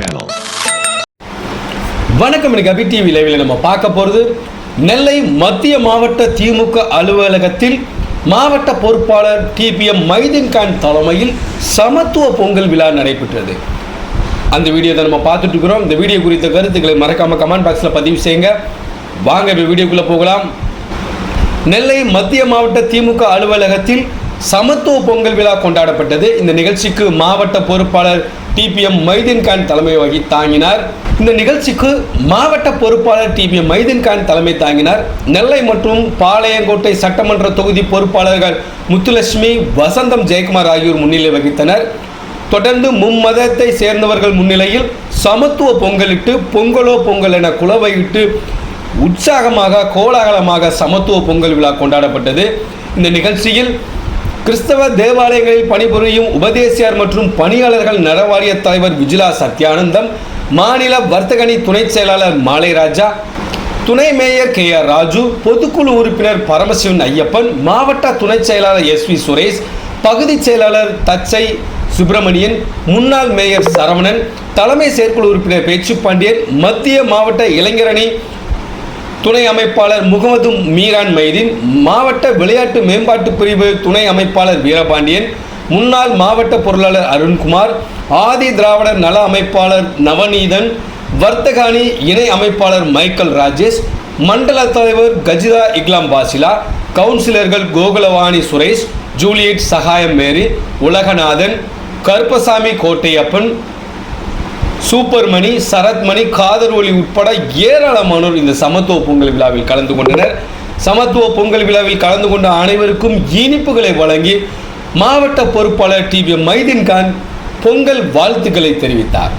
Channel வணக்கம் இன்னைக்கு அபி TV லைவில் நம்ம பார்க்க போகிறது நெல்லை மத்திய மாவட்ட திமுக அலுவலகத்தில் மாவட்ட பொறுப்பாளர் டிபிஎம் மைதீன்கான் தலைமையில் சமத்துவ பொங்கல் விழா நடைபெற்றது. அந்த வீடியோ தான் நம்ம பார்த்துட்டு இருக்கிறோம். இந்த வீடியோ குறித்த கருத்துக்களை மறக்காம கமெண்ட் பாக்ஸில் பதிவு செய்யுங்க. வாங்க இப்போ வீடியோக்குள்ளே போகலாம். நெல்லை மத்திய மாவட்ட திமுக அலுவலகத்தில் சமத்துவ பொங்கல் விழா கொண்டாடப்பட்டது. இந்த நிகழ்ச்சிக்கு மாவட்ட பொறுப்பாளர் டிபிஎம் மைதீன் கான் தலைமை வகி தாங்கினார். இந்த நிகழ்ச்சிக்கு மாவட்ட பொறுப்பாளர் டிபிஎம் மைதீன் கான் தலைமை தாங்கினார். நெல்லை மற்றும் பாளையங்கோட்டை சட்டமன்ற தொகுதி பொறுப்பாளர்கள் முத்துலட்சுமி வசந்தம் ஜெயக்குமார் ஆகியோர் முன்னிலை வகித்தனர். தொடர்ந்து மும்மதத்தை சேர்ந்தவர்கள் முன்னிலையில் சமத்துவ பொங்கலிட்டு பொங்கலோ பொங்கல் என குலவையிட்டு உற்சாகமாக கோலாகலமாக சமத்துவ பொங்கல் விழா கொண்டாடப்பட்டது. இந்த நிகழ்ச்சியில் கிறிஸ்தவ தேவாலயங்களில் பணிபுரியும் உபதேசியார் மற்றும் பணியாளர்கள் நலவாரிய தலைவர் விஜிலா சத்யானந்தம் மாநில வர்த்தகணி துணை செயலாளர் மாலைராஜா துணை மேயர் கே ஆர் ராஜு பொதுக்குழு உறுப்பினர் பரமசிவன் ஐயப்பன் மாவட்ட துணை செயலாளர் எஸ் வி சுரேஷ் பகுதி செயலாளர் தச்சை சுப்பிரமணியன் முன்னாள் மேயர் சரவணன் தலைமை செயற்குழு உறுப்பினர் பேச்சு பாண்டியன் மத்திய மாவட்ட இளைஞரணி துணை அமைப்பாளர் முகமது மீரான் மைதீன் மாவட்ட விளையாட்டு மேம்பாட்டு பிரிவு துணை அமைப்பாளர் வீரபாண்டியன் முன்னாள் மாவட்ட பொருளாளர் அருண்குமார் ஆதி திராவிடர் நல அமைப்பாளர் நவநீதன் வர்த்தகாணி இணை அமைப்பாளர் மைக்கேல் ராஜேஷ் மண்டல தலைவர் கஜிதா இக்லாம் பாசிலா கவுன்சிலர்கள் கோகுலவாணி சுரேஷ் ஜூலியட் சகாயம் மேரி உலகநாதன் கருப்பசாமி கோட்டையப்பன் சூப்பர்மணி சரத்மணி காதர் ஒளி உட்பட ஏராளமானோர் இந்த சமத்துவ பொங்கல் விழாவில் கலந்து கொண்டனர். சமத்துவ பொங்கல் விழாவில் கலந்து கொண்ட அனைவருக்கும் இனிப்புகளை வழங்கி மாவட்ட பொறுப்பாளர் டிவி மைதீன் மைதீன்கான் பொங்கல் வாழ்த்துக்களை தெரிவித்தார்.